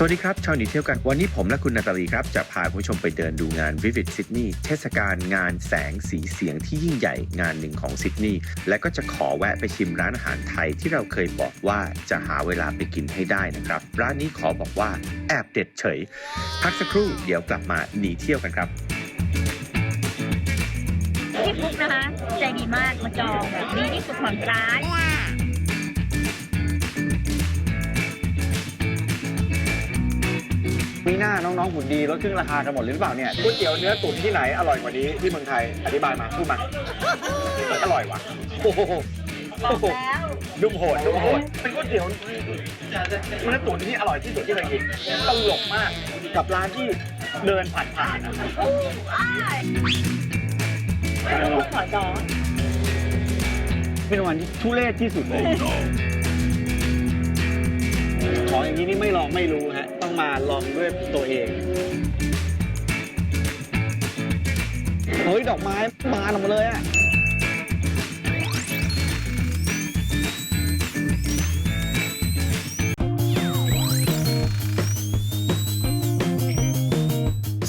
สวัสดีครับ ชาวหนีเที่ยวกัน วันนี้ผมและคุณนาตาลีครับ จะพาคุณผู้ชมไปเดินดูงาน Vivid Sydney เทศกาลงานแสงสีเสียงที่ยิ่งใหญ่งานหนึ่งของซิดนีย์และก็จะขอแวะไปชิมร้านอาหารไทยที่เราเคยบอกว่าจะหาเวลาไปกินให้ได้นะครับ ร้านนี้ขอบอกว่าแอบเด็ดเฉย พักสักครู่เดี๋ยวกลับมาหนีเที่ยวกันครับพี่ฟุกนะคะ ใจดีมากมาจองดีที่สุดของร้าน มีหน้าน้องๆหุ่นดีลดครึ่งราคากันหมดเลยหรือเปล่าเนี่ยก๋วยเตี๋ยวเนื้อตุ๋นที่ไหนอร่อยกว่านี้ที่เมืองไทยอธิบายมาพูดมาอร่อยว่ะโอ้โหโอ้โหดุมโหดดุมโหดเป็นก๋วยเตี๋ยวเนื้อตุ๋นที่อร่อยที่สุดที่เคยกินตลกมากกับร้านที่เดินผ่านๆอะขอจองเป็นวันที่ทุเรศที่สุดเลยของอย่างนี้นี่ไม่ลองไม่รู้ฮะต้อง มาลองด้วยตัวเองเฮ้ยดอกไม้บานออกมาเลยอะ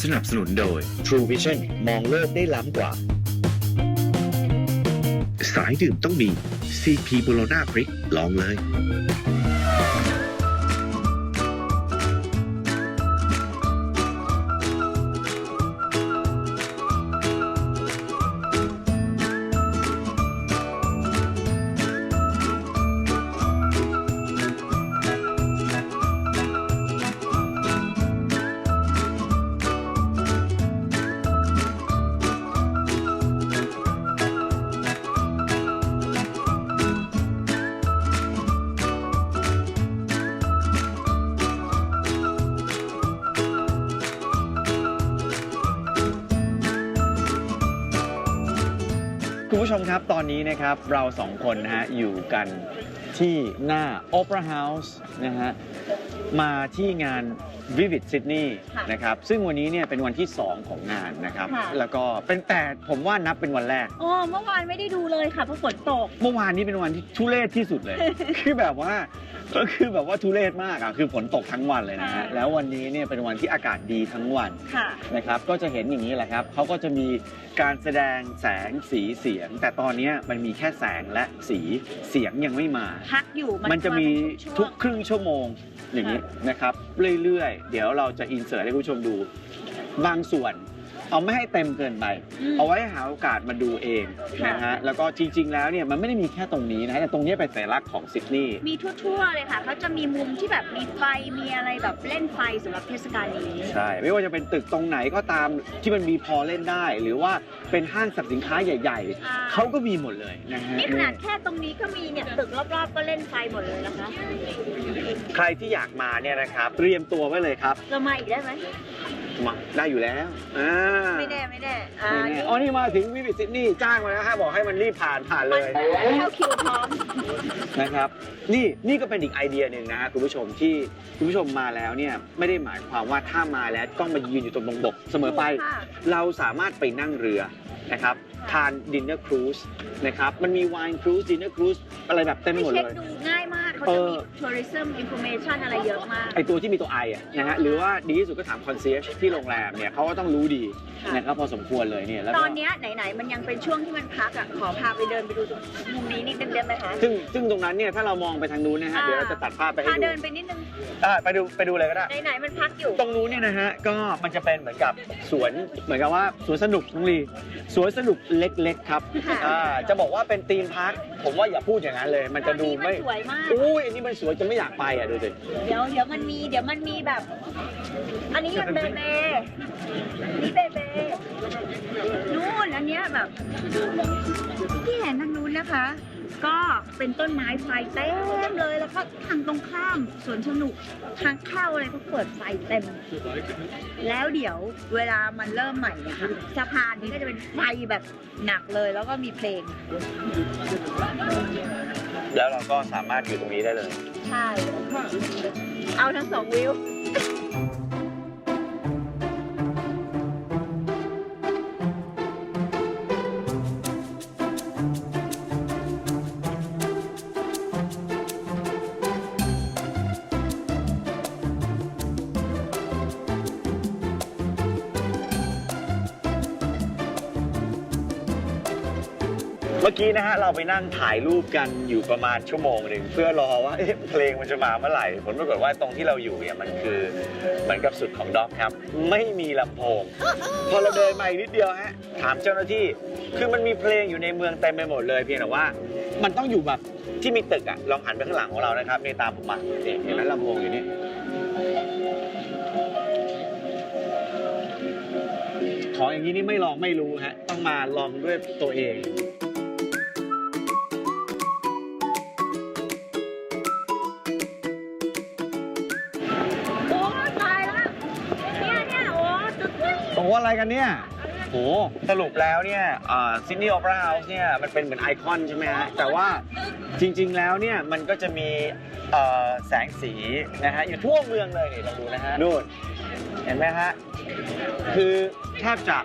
สนับสนุนโดย True Vision มองโลกได้ล้ำกว่า สายดื่มต้องมี CP b o l o n a Brick ลองเลย คุณผู้ชมครับตอนนี้นะครับเราสองคนนะฮะอยู่กันที่หน้า Opera House นะฮะมาที่งาน Vivid Sydney ค่ะนะครับซึ่งวันนี้เนี่ยเป็นวันที่ 2 ของงานนะครับ ค่ะ แล้วก็เป็นแต่ผมว่านับเป็นวันแรก อ๋อเมื่อวานไม่ได้ดูเลยค่ะเพราะฝนตก เมื่อวานนี้เป็นวันที่ทุเรศที่สุดเลย คือแบบว่า ก็คือแบบว่าทุเรศมากอะคือฝนตกทั้งวันเลยนะฮะ ค่ะแล้ววันนี้เนี่ยเป็นวันที่อากาศดีทั้งวันค่ะ นะครับ ก็จะเห็นอย่างนี้แหละครับเขาก็จะมีการแสดงแสงสีเสียง แต่ตอนนี้มันมีแค่แสงและสีเสียงยังไม่มา พักอยู่มันจะมีาทุกเป็นช่วงครึ่งชั่วโมงอย่างนี้นะครับ เรื่อยๆ เดี๋ยวเราจะอินเสิร์ตให้คุณผู้ชมดู บางส่วน เอาไม่ให้เต็มเกินไปมเอาไว้หาโอกาสมาดูเองค่ะนะฮะ แล้วก็จริง ๆ แล้วเนี่ยมันไม่ได้มีแค่ตรงนี้นะฮะแต่ตรงนี้เป็นสัญลักษณ์ของซิดนีย์ มีทั่วๆเลยค่ะเขาจะมีมุมที่แบบมีไฟมีอะไรแบบเล่นไฟสำหรับเทศกาลนี้ ใช่ ไม่ว่าจะเป็นตึกตรงไหนก็ตามที่มันมีพอเล่นได้ หรือว่าเป็นห้างสรรพสินค้าใหญ่อ่าๆเขาก็มีหมดเลยนะฮะ นี่ขนาดแค่ตรงนี้ก็มีเนี่ยตึกรอบๆ ก็เล่นไฟหมดเลยนะคะ ใครที่อยากมาเนี่ยนะครับ เตรียมตัวไว้เลยครับ เรามาอีกได้ไหม มาได้อยู่แล้วอ่าไม่แน่ไม่แน่อ่าไม่แน่นี่อ๋อนี่มาถึงวิวิตซิดนีย์จ้างมาแล้วฮะบอกให้มันรีบผ่านผ่านเลยเข้าคิวพร้อมนะครับ นี่นี่ก็เป็นอีกไอเดียหนึ่งนะฮะคุณผู้ชมที่คุณผู้ชมมาแล้วเนี่ยไม่ได้หมายความว่าถ้ามาแล้วต้องมายืนอยู่ตรงบกเสมอไปค่ะเราสามารถไปนั่งเรือนะครับค่ะทานดินเนอร์ครูซนะครับมันมีไวน์ครูซดินเนอร์ครูซอะไรแบบเต็มไปหมดเช็คเลยดูง่ายมาก เขาจะมี tourism information อะไรเยอะมาก ไอตัวที่มีตัวไออะนะฮะหรือว่าดีที่สุดก็ถามคอนเซียที่โรงแรมเนี่ยเขาก็ต้องรู้ดีค่ะ นะครับพอสมควรเลยเนี่ยแล้วตก็อนเนี้ยไหนๆ มันยังเป็นช่วงที่มันพักอะ ขอพาไปเดินไปดูตรงมุมนี้นิดนึงได้ไหมคะ ซึ่งซึ่งตรงนั้นเนี่ยถ้าเรามองไปทางนู้นนะฮะอ่า เดี๋ยวเราจะตัดภาพไปให้พาดูเดินไปนิดนึง อ่าไปดูไปดูเลยก็ได้ ไหนๆ มันพักอยู่ ตรงนู้นเนี่ยนะฮะก็มันจะเป็นเหมือนกับสวนเหมือนกับว่าสวนสนุกน้องลีสวนสนุกเล็กๆครับค่ะ อ่าจะบอกว่าเป็นธีมพาร์คผมว่าอย่าพูดอย่างนั้นเลย มันจะดูไม่ ตอนนี้นสวยมากอุ้ยอันนี้มันสวยจนไม่อยากไปอะดูสิเดี๋ยวเดี๋ยวมันมีเดี๋ยวมันมีแบบ อันนี้ยังเบเบนี่เบเบนู่นอันเนี้ยแบบที่เห็นทางนู้นนะคะ ก็เป็นต้นไม้ไฟเต็มเลยแล้วก็ทางตรงข้ามสวนสนุกทางเข้าอะไรก็เปิดไฟเต็ม แล้วเดี๋ยวเวลามันเริ่มใหม่เนี่ยค่ะสะพานนี้ก็จะเป็นไฟแบบหนักเลยแล้วก็มีเพลง แล้วเราก็สามารถอยู่ตรงนี้ได้เลย ใช่ เอาทั้งสองวิว เมื่อกี้นะฮะเราไปนั่งถ่ายรูปกันอยู่ประมาณชั่วโมงหนึ่งเพื่อรอว่าเอ๊ะเพลงมันจะมาเมื่อไหร่ ผลปรากฏว่าตรงที่เราอยู่เนี่ยมันคือเหมือนกับสุดของด็อกครับ ไม่มีลำโพง พอเราเดินมาอีกนิดเดียวฮะถามเจ้าหน้าที่ คือมันมีเพลงอยู่ในเมืองเต็มไปหมดเลยเพียงแต่ว่า มันต้องอยู่แบบที่มีตึกอะลองหันไปข้างหลังของเรานะครับในตามผมมาเนี่ยเห็นไหมลำโพงอยู่นี่ของอย่างนี้นี่ไม่ลองไม่รู้ฮะต้องมาลองด้วยตัวเอง อ้อะไรกันเนี่ยโหสรุปแล้วเนี่ยซิดนีย์โอเปร่าเฮาส์เนี่ยมันเป็นเหมือนไอคอนใช่ไหมฮะแต่ว่าจริง ๆ แล้วเนี่ยมันก็จะมีเอ่อแสงสีนะฮะอยู่ทั่วเมืองเลยนี่ลองดูนะฮะนู่นเห็นไหมฮะคือแทบจะ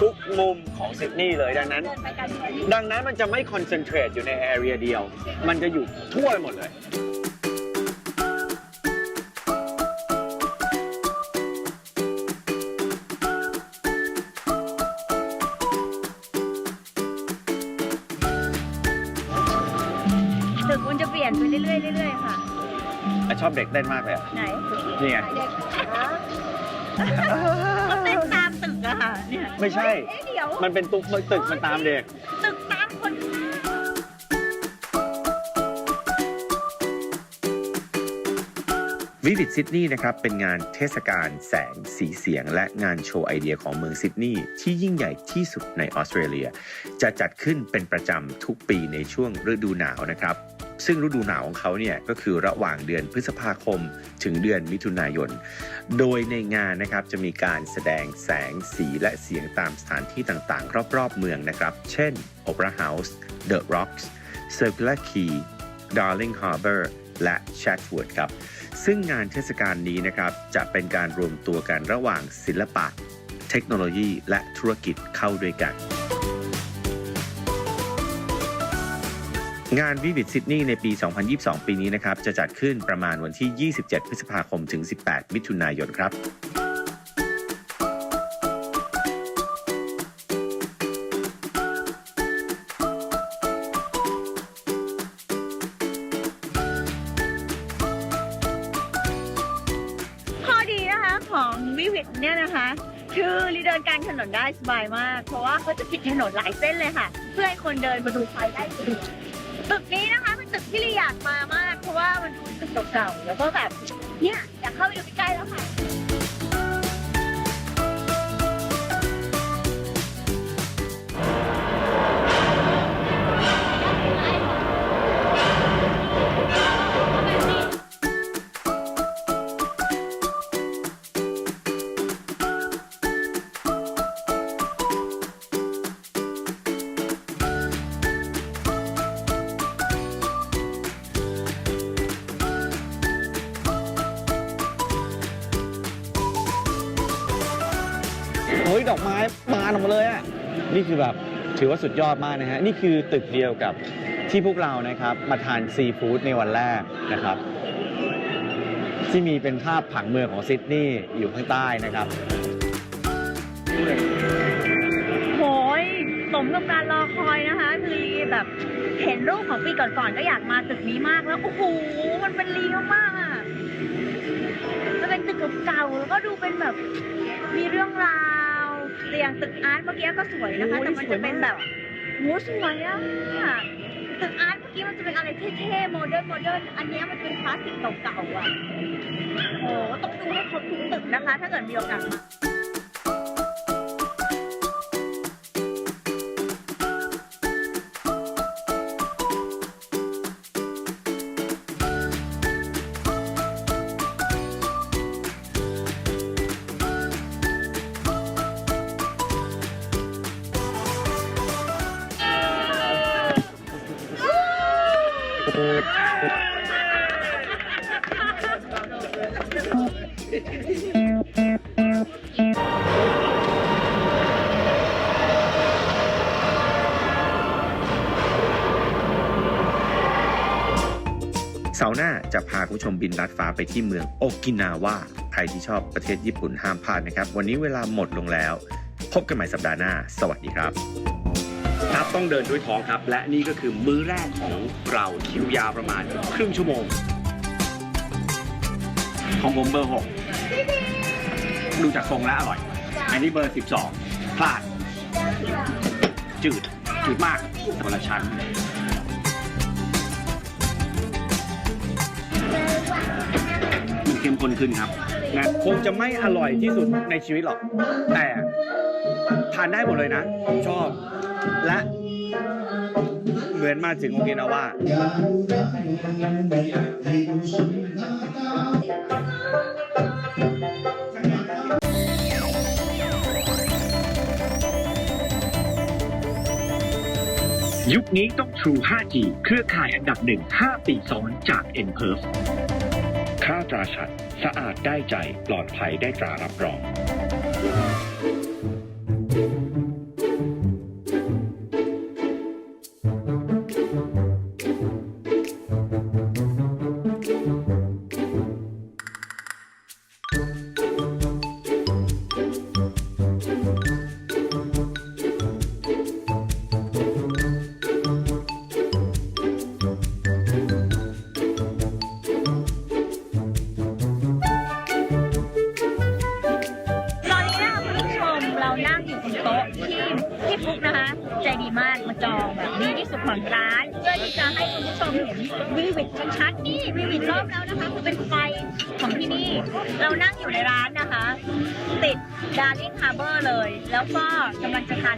ทุกมุมของซิดนีย์เลยดังนั้นเดินไปกันเลยดังนั้นมันจะไม่คอนเซนเทรตอยู่ในแอเรียเดียว มันจะอยู่ทั่วไปหมดเลย อบเด็กเต้นมากเลยอะไหนนี่ไง เด็กเขาเต้นตามตึกอะค่ะเนี่ยไม่ใช่ เอ๊ะเดี๋ยวมันเป็นตุ๊กตึกมันตามเด็ก ตึกตามคนวิวิ d ซิดนีย์นะครับเป็นงานเทศกาลแสงสีเสียง และงานโชว์ไอเดียของเมืองซิดนีย์ที่ยิ่งใหญ่ที่สุดในออสเตรเลีย จะจัดขึ้นเป็นประจำทุกปีในช่วงฤดูหนาวนะครับ ซึ่งฤดูหนาวของเขาเนี่ยก็คือระหว่างเดือนพฤษภาคมถึงเดือนมิถุนายน โดยในงานนะครับจะมีการแสดงแสงสีและเสียงตามสถานที่ต่างๆ รอบๆเมืองนะครับ เช่น Opera House The Rocks Circular Quay Darling Harbour และ Chatwood ครับ ซึ่งงานเทศกาลนี้นะครับจะเป็นการรวมตัวกันระหว่างศิลปะ เทคโนโลยี และธุรกิจเข้าด้วยกัน งานวิวิ d ซิดนีย์ในปี 2022 ปีนี้นะครับ จะจัดขึ้นประมาณวันที่ 27 พฤษภาคมถึง 18 มิถุนายนครับข้อดีนะคะของวิวิตเนี่ยนะคะ คือรีเดินกลางถนนได้สบายมาก เพราะว่าเขาจะปิดถนนหลายเส้นเลยค่ะ เพื่อให้คนเดินมาดูไฟได้สะดวก นี้นะคะเป็นตึกที่ลีอยากมามาก เพราะว่ามันดูตึกเก่าๆแล้วก็แบบเนี่ยอยากเข้าไปดูใกล้ๆแล้วค่ะ นี่คือแบบถือว่าสุดยอดมากนะฮะ นี่คือตึกเดียวกับที่พวกเรานะครับมาทานซีฟู้ดในวันแรกนะครับ ที่มีเป็นภาพผังเมืองของซิดนีย์อยู่ข้างใต้นะครับ โหยสมกับการรอคอยนะคะคือแบบเห็นรูปของปีก่อนๆก็อยากมาตึกนี้มากแล้ว โอ้โห มันเป็นรีมากๆอะมันเป็นตึกเก่าๆแล้วก็ดูเป็นแบบมีเรื่องราว แต่อย่างตึกอาร์ตเมื่อกี้ก็สวยนะคะแต่มันจะเป็นแบบโหสวยอะตึกอาร์ตเมื่อกี้มันจะเป็นอะไรเท่ๆโมเดิร์นโมเดิร์นอันเนี้ยมันเป็นคลาสสิกเก่าๆอะโอ้ต้องดูให้ครบทุกตึกนะคะ ถ้าเกิดมีโอกาสมา เสาร์หน้าจะพาคุณผู้ชมบินลัดฟ้าไปที่เมืองโอกินาวาใครที่ชอบประเทศญี่ปุ่นห้ามพลาดนะครับ วันนี้เวลาหมดลงแล้ว พบกันใหม่สัปดาห์หน้า สวัสดีครับครับ ต้องเดินด้วยท้องครับ และนี่ก็คือมื้อแรกของเราคิวยาวประมาณครึ่งชั่วโมง ของผมเบอร์ 6 ดูจากทรงแล้วอร่อย อันนี้เบอร์ 12 พลาด จืด จืดมากคนละชั้นมันเข้มข้นขึ้นครับนะคงจะไม่อร่อยที่สุดในชีวิตหรอก แต่ทานได้หมดเลยนะ ผมชอบ และ เหมือนมาถึงโอเคนาว่ายุคนี้ต้อง True 5G เครือข่ายอันดับหนึ่ง5ปีซ้อนจาก n p e r f ค่าตราชัด สะอาดได้ใจ ปลอดภัยได้ตรารับรอง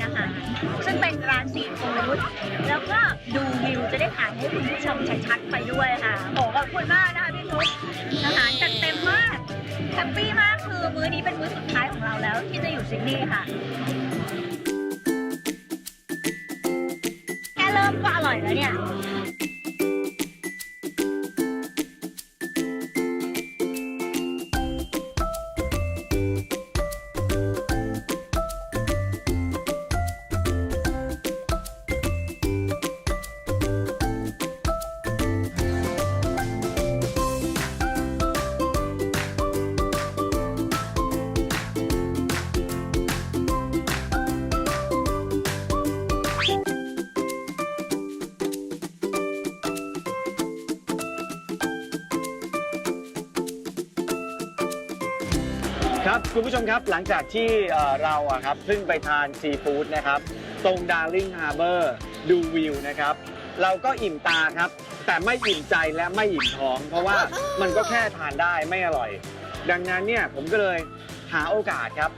อาหาร ซึ่งเป็นร้านซีฟู้ดแล้วก็ดูวิวจะได้ถ่ายให้คุณผู้ชมชัดๆไปด้วยค่ะโอ้ขอบคุณมากนะคะพี่ฟุกอาหารจัดเต็มมากแฮปปี้มากคือมื้อนี้เป็นมื้อสุดท้ายของเราแล้ว ที่จะอยู่ซิดนีย์ค่ะแค่เริ่มก็อร่อยแล้วเนี่ย ครับคุณผู้ชมครับหลังจากที่เอ่อเราอะครับเพิ่งไปทานซีฟู้ดนะครับ ตรงดาร์ลิงฮาร์เบอร์ดูวิวนะครับ เราก็อิ่มตาครับ แต่ไม่อิ่มใจและไม่อิ่มท้อง เพราะว่ามันก็แค่ทานได้ไม่อร่อย ดังนั้นเนี่ยผมก็เลยหาโอกาสครับ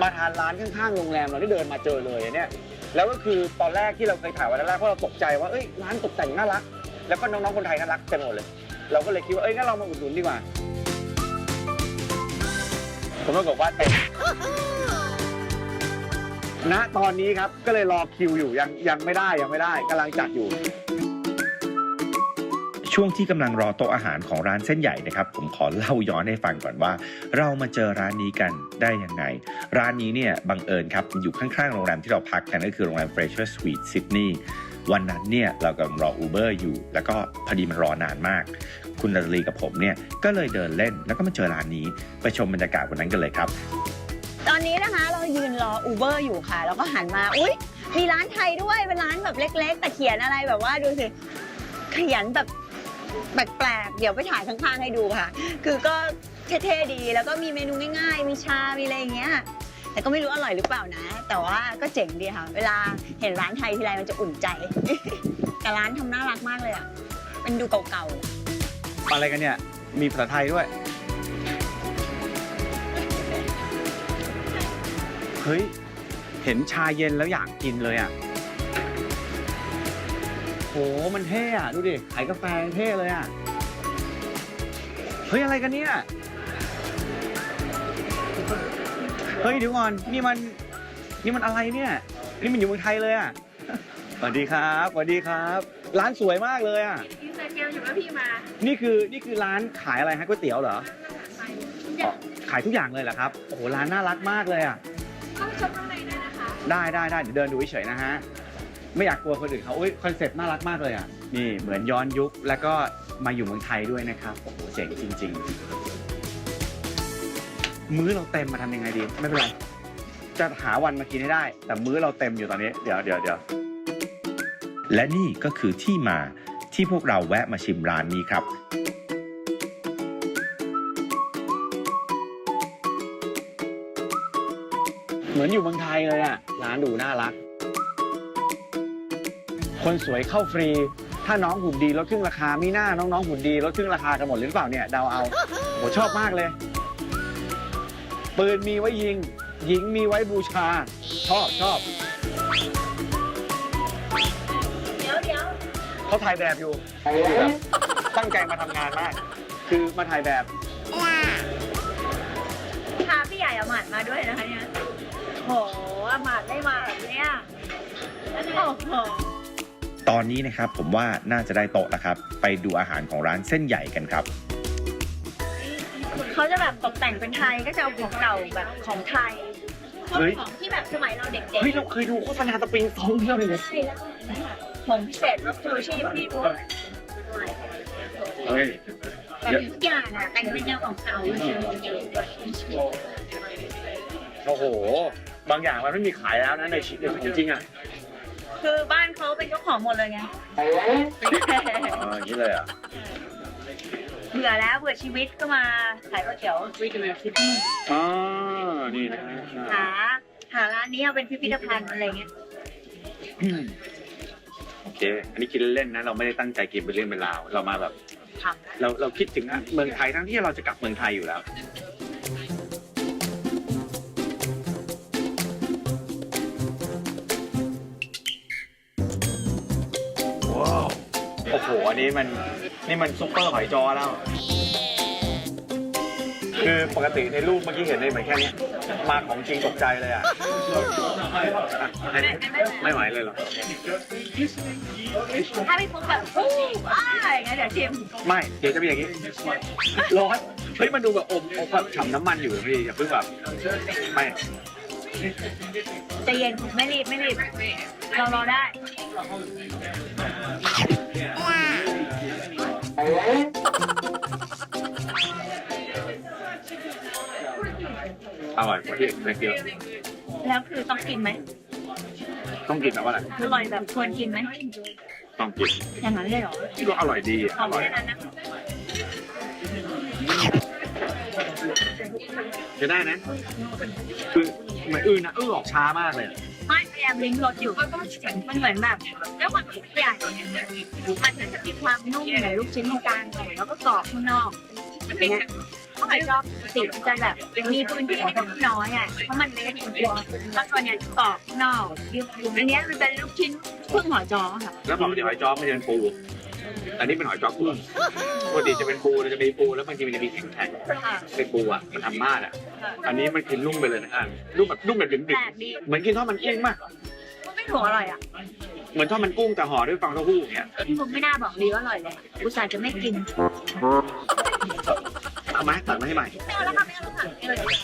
มาทานร้านข้างๆโรงแรมเราที่เดินมาเจอเลยเนี่ยแล้วก็คือตอนแรกที่เราเคยถ่ายวันแรกเพราะเราตกใจว่าเอ้ยร้านตกแต่งน่ารัก แล้วก็น้องๆคนไทยน่ารักเต็มหมดเลย เราก็เลยคิดว่าเอ้ยงั้นเรามาอุดหนุนดีกว่า ผมปรากว่าเต็มณตอนนี้ครับก็เลยรอคิวอยู่ยังยังไม่ได้ยังไม่ได้กำลังจัดอยู่ ช่วงที่กำลังรอโต๊ะอาหารของร้านเส้นใหญ่นะครับ ผมขอเล่าย้อนให้ฟังก่อนว่า เรามาเจอร้านนี้กันได้ยังไง ร้านนี้เนี่ยบังเอิญครับอยู่ข้างๆโรงแรมที่เราพักกันก็คือโรงแรม Fraser Suite Sydney วันนั้นเนี่ยเรากำลังรออูเบอร์อยู่ แล้วก็พอดีมันรอนานมาก คุณนาตาลีกับผมเนี่ยก็เลยเดินเล่นแล้วก็มาเจอร้านนี้ไปชมบรรยากาศวันนั้นกันเลยครับ ตอนนี้นะคะเรายืนรออูเบอร์อยู่ค่ะ แล้วก็หันมาอุ๊ย มีร้านไทยด้วยเป็นร้านแบบเล็ก ๆ แต่เขียนอะไรแบบว่าดูสิขยันแบบแปลกๆเดี๋ยวไปถ่ายข้างๆให้ดูค่ะ คือก็เท่ๆดีแล้วก็มีเมนูง่ายๆ มีชา มีอะไรอย่างเงี้ยแต่ก็ไม่รู้อร่อยหรือเปล่านะ แต่ว่าก็เจ๋งดีค่ะ เวลาเห็นร้านไทยทีไรมันจะอุ่นใจ แต่ร้านทำน่ารักมากเลยอะเป็นดูเก่าๆ อะไรกันเนี่ย มีภาษาไทยด้วย เฮ้ย เห็นชาเย็นแล้วอยากกินเลยอะ โห มันเท่อะดูดิ ขายกาแฟเท่เลยอะ เฮ้ย อะไรกันเนี่ย เฮ้ยเดี๋ยวก่อน นี่มัน นี่มันอะไรเนี่ย นี่มันอยู่เมืองไทยเลยอะ สวัสดีครับ สวัสดีครับ ร้านสวยมากเลยอะ เซเกลอยู่ว่าพี่มานี่คือนี่คือร้านขายอะไรฮะก๋วยเตี๋ยวเหรออ๋อขายทุกอย่างเลยเหรอครับโอ้โหร้านน่ารักมากเลยอะเข้าไปชมข้างในได้นะคะได้ได้ได้เดี๋ยวเดินดูเฉยๆนะฮะไม่อยากกลัวคนอื่นเขาอุ้ยคอนเซ็ปต์น่ารักมากเลยอะนี่เหมือนย้อนยุคแล้วก็มาอยู่เมืองไทยด้วยนะครับโอ้โหเจ๋งจริง ๆ มื้อเราเต็มมาทำยังไงดี ไม่เป็นไรจะหาวันมากินให้ได้ แต่มื้อเราเต็มอยู่ตอนนี้เดี๋ยวเดี๋ยวเดี๋ยว และนี่ก็คือที่มา ที่พวกเราแวะมาชิมร้านนี้ครับเหมือนอยู่เมืองไทยเลยอะร้านดูน่ารัก คนสวยเข้าฟรี ถ้าน้องหุ่นดีลดครึ่งราคาไมีหน้าน้องๆหุ่นดีลดครึ่งราคากันหมดหรือเปล่าเนี่ยเดาเอาโหชอบมากเลย ปืนมีไว้ยิง หญิงมีไว้บูชา ชอบชอบ เขาถ่ายแบบอยู่แบบตั้งใจมาทำงานมาก คือมาถ่ายแบบ พาพี่ใหญ่อมาดมาด้วยนะคะเนี่ยโหอมาดไม่มาแบบเนี้ยโอ้โห ตอนนี้นะครับผมว่าน่าจะได้โต๊ะแล้วครับ ไปดูอาหารของร้านเส้นใหญ่กันครับ เขาจะแบบตกแต่งเป็นไทยก็จะเอาของเก่าแบบของไทยเฮ้ย ของที่แบบสมัยเราเด็กเฮ้ยเราเคยดูโฆษณาตะปิงทองเรื่องเลยๆใช่แล้ว ผมพิเศษรถชูชีพพี่บุ๊คเฮ้ยแบบทุกอย่างอะแต่งเป็นแนวของเขาโอ้โห บางอย่างมันไม่มีขายแล้วนะในชีวิตของจริงอะ คือบ้านเขาเป็นเจ้าของหมดเลยไงอ๋ออย่างนี้เลยอะเบื่อแล้วเบื่อชีวิตก็มาขายก๋วยเตี๋ยวอ๋อนี่นะหาหาร้านนี้เอาเป็นพิพิธภัณฑ์อะไรเงี้ย โอเค อันนี้คิดเล่นๆนะ เราไม่ได้ตั้งใจกินเป็นเรื่องเป็นราว เรามาแบบทำเราเราคิดถึงเมืองไทยทั้งที่เราจะกลับเมืองไทยอยู่แล้วโอ้โห อันนี้มัน นี่มันซุปเปอร์หอยจอแล้ว คือปกติในรูปเมื่อกี้เห็นในเหมือนแค่เนี้ยมาของจริงตกใจเลยอะอะไม่ไม่ไหวเลยเหรอ ถ้าพี่ฟุ๊กแบบอู้อ้ายอย่างเงี้ยเดี๋ยวชิมไม่ เดี๋ยวจะเป็นอย่างนี้ ร้อน เฮ้ย มันดูแบบอมอมแบบฉ่ำน้ำมันอยู่อะพี่อย่าเพิ่งแบบไม่ ใจะเย็นไม่รีบไม่รีบเรารอได้ อร่อยกว่าที่เล็กเยอะแล้วคือต้องกินไหมต้องกินแบบว่าอะไรอร่อยแบบควรกินไหมต้องกินอย่างนั้นเลยเหรอก็อร่อยดีอะขอองร่อยแค่นั้นนะจะได้นะคือมันอื้อนะอื้อออกช้ามากเลยอะไม่พยายามลิ้มรสอยู่มันเหมือนแบบด้วยความที่ใหญ่เนี่ยมันจะมีความนุ่มเหมือนลูกชิ้นตรงกลางเลยแล้วก็กรอบข้างนอกอย่าง เงี้ยถ้าใครชอบติดจะแบบมีพื้นที่ให้กับน้อยอะเพราะมันเล็กตัวแล้วตัวเนี้ยกรอบข้างนอกอันเนี้ยมันเป็นลูกชิ้นครึ่งหอจอค่ะแล้วบอกเดี๋ยวหอยจ้อไม่ใช่เป็นปูอันนี้เป็นหอยจ้อกุ้งปกติจะเป็นปูเราจะมีปูแล้วบางทีมันจะมีแข็งแข็งๆเป็นปูอะมันทำมาดอะ อันนี้มันกินนุ่มไปเลยนะอะนุ่มแบบนุ่มแบบดึงแปลกดีๆเหมือนกินทอดมันกุ้งมากไม่ถูกอร่อยอะเหมือนทอดมันกุ้งแต่ห่อด้วยฟองเต้าหู้อย่างเงี้ยพี่ผมไม่น่าบอกดีว่าอร่อยเลยอุตส่าห์จะไม่กิน เอามาตัดมาให้ใหม่ ไม่เอาแล้วค่ะไม่เอาแล้วค่ะนี่เลย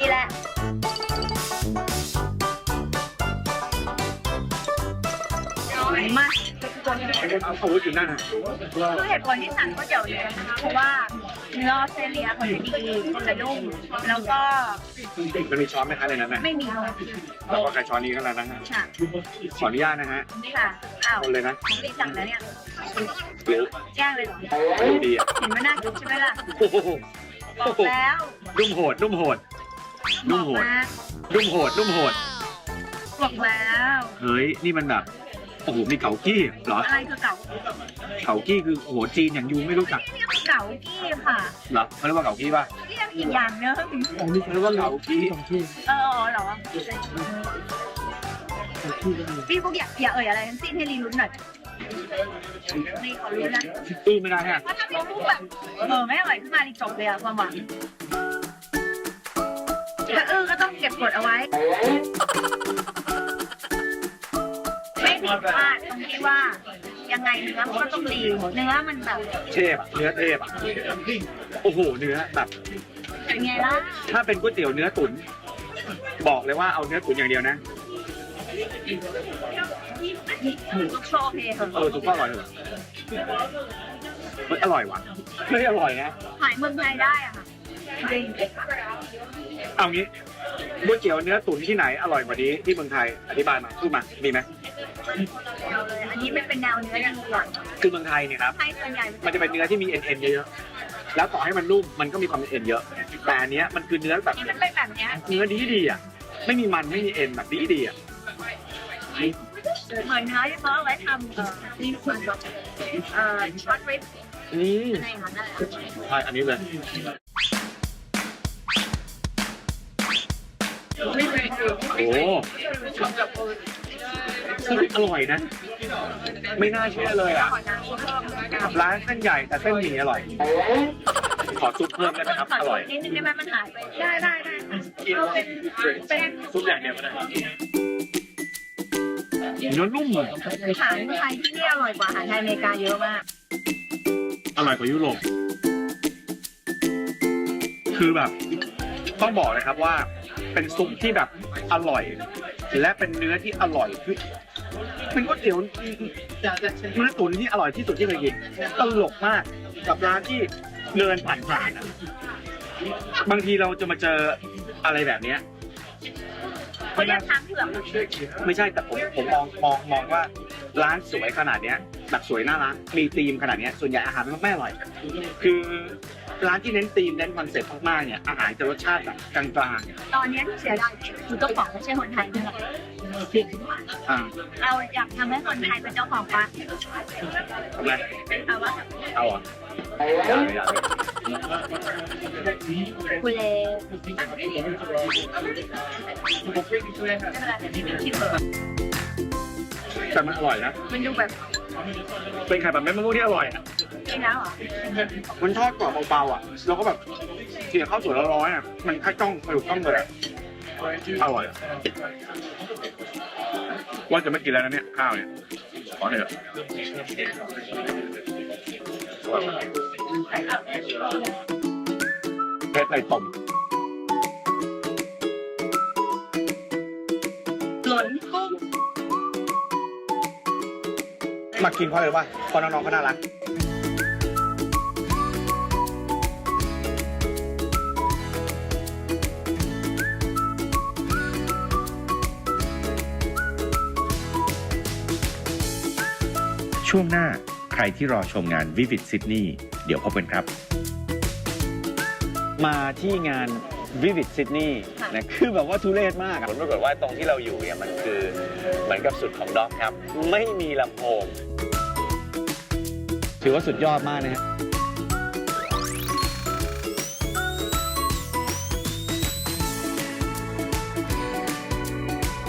นี่แหละมา เอาอาวุธอยู่นั่นน่ะคือเหตุผลที่สั่งก๋วยเตี๋ยวเรือนะคะเพราะว่าเนื้อออสเตรเลียเขาจะดีกระนุ่มแล้วก็มันมีช้อนไหมคะในนั้นนะไม่มีค่ะเราก็ใช้ช้อนนี้กันแล้วนะฮะค่ะขออนุญาตนะฮะค่ะอ้าวคนเลยนะของพี่สั่งแล้วเนี่ยหรือแย่งเลยเหรอดูดีอะเห็นว่าน่ากินใช่ไหมล่ะโอ้โหบโอ้อกโหแล้วนุ่มโหดนุ่มโหดนุ่มโหดบอกมานุ่มโหดนุ่มโหดบอกแล้วเฮ้ยนี่มันแบบ โอ้โหมีเกากี้เหรออะไรคือเก่าเกากี้คือโอ้โหจีนอย่างยูไม่รู้จักเรียกเก่ากี้ค่ะเหรอเขาเรียกว่าเกากี้ป่ะเรียกอีกอย่างนึงเขาเรียกว่าเกากี้เออเหรอพี่พวกอย่าอย่าเอ่ยอะไรทั้งสิ้นให้รีลุ้นหน่อยนี่ขอรู้นนะตื้อไม่ได้ฮะเพราะถ้าพี่พูดแบบเออไม่อร่อยขึ้นมารีจบเลยอะความหวังถ้าเออก็ต้องเก็บกดเอาไว้ไม่ผิ ดพลาดตรงที่ว่ายังไงเนื้อมันก็ต้องดีเนื้อมันแบบเทพอะเนื้อเทพอะโอ้โหเนื้อแบบ เป็นไงล่ะถ้าเป็นก๋วยเตี๋ยวเนื้อตุ๋นบอกเลยว่าเอาเนื้อตุ๋นอย่างเดียวนะลูกโชว์โอเคเหรเอออะทุกก็อร่อยเลยเฮ้ยอร่อยว่ะเฮ้ยอร่อยนะขายเมืองไทยได้อะค่ะจริงเอางี้ก๋วยเตี๋ยวเนื้อตุ๋นที่ไหนอร่อยกว่านี้ที่เมืองไทยอธิบายมาพูดมามีไหม อันนี้มันเป็นแนวเนื้ออย่างเดียวคือเมืองไทยเนี่ยครับไทยส่วนใหญ่มันจะเป็นเนื้อที่มีเอ็นเอ็นเยอะๆแล้วต่อให้มันนุ่มมันก็มีความเป็นเอ็นเยอะ แต่อันเนี้ยมันคือเนื้อแบบนี่มันเป็นแบบเนี้ยเนื้อดีดีๆอะไม่มีมันไม่มีเอ็นแบบดีดีๆอะเหมือนเนื้อที่เขาเอาไว้ทำเอ่อนี่เหมือนแบบเอ่อช็อตริปอืมอะไรอย่างนั้นแหละใช่อันนี้เลยโอ้ อร่อยนะ ไม่น่าเชื่อเลยอะร้านเส้นใหญ่แต่เส้นหมี่อร่อย ขอซุปเพิ่มได้ไหมครับขออร่อยนิดนึงได้ไหมมันหายไป ได้ได้ได้เอาเป็นเป็นซุปอย่างเดียวก็ได้เนื้อนุ่มเลยอาหารไทยที่นี่อร่อยกว่าอาหารไทยอเมริกาเยอะมาก อร่อยกว่ายุโรป คือแบบต้องบอกเลยครับว่าเป็นซุปที่แบบอร่อย และเป็นเนื้อที่อร่อยคือ เป็นก๋วยเตี๋ยวเนื้อตุ๋นที่อร่อยที่สุดที่เคยกินตลกมากกับร้านที่เดินผ่านๆอะบางทีเราจะมาเจออะไรแบบเนี้ยเขาเรียกช้างเผือกไม่ใช่แต่ผมผมมองมองมองว่าร้านสวยขนาดเนี้ยแบบสวยน่ารักมีธีมขนาดเนี้ยส่วนใหญ่อาหารมันไม่อร่อย คือร้านที่เน้นธีมเน้นคอนเซ็ปต์มากๆเนี่ยอาหารจะรสชาติแบบกลางตอนนี้ที่เสียดายคือเจ้าของไม่ใช่คนไทยนี่แหละๆ อ่าเราอยากทำให้คนไทยเป็นเจ้าของปะทำไรเอาวะเอาอะอย่าเลยอย่าเลยคุเลไม่เป็นไรเดี๋ยวนี้ชิมเถอะแต่มันอร่อยนะ มันดูแบบ เป็นไข่แบบเม็ดมะม่วงที่อร่อยอะนี่แล้วเหรอมันทอดกรอบเบาๆอะ แล้วก็แบบเสียข้าวสวยร้อนๆอะ มันค่าจ้องสนุกต้องเลยอะอร่อยอะ ว่าจะไม่กินแล้วนะเนี่ยข้าวเนี่ยขอเถอะเพชรไทยต้มหล่นกุ้งมากินเพราะอะไรรู้ป่ะเพราะน้องๆเขาน่ารัก ช่วงหน้าใครที่รอชมงาน Vivid Sydney เดี๋ยวพบกันครับ มาที่งาน Vivid Sydney นะคือแบบว่าทุเรศมากผลปรากฏว่าตรงที่เราอยู่เนี่ยมันคือเหมือนกับสุดของด็อกครับ ไม่มีลำโพง ถือว่าสุดยอดมากนะฮะ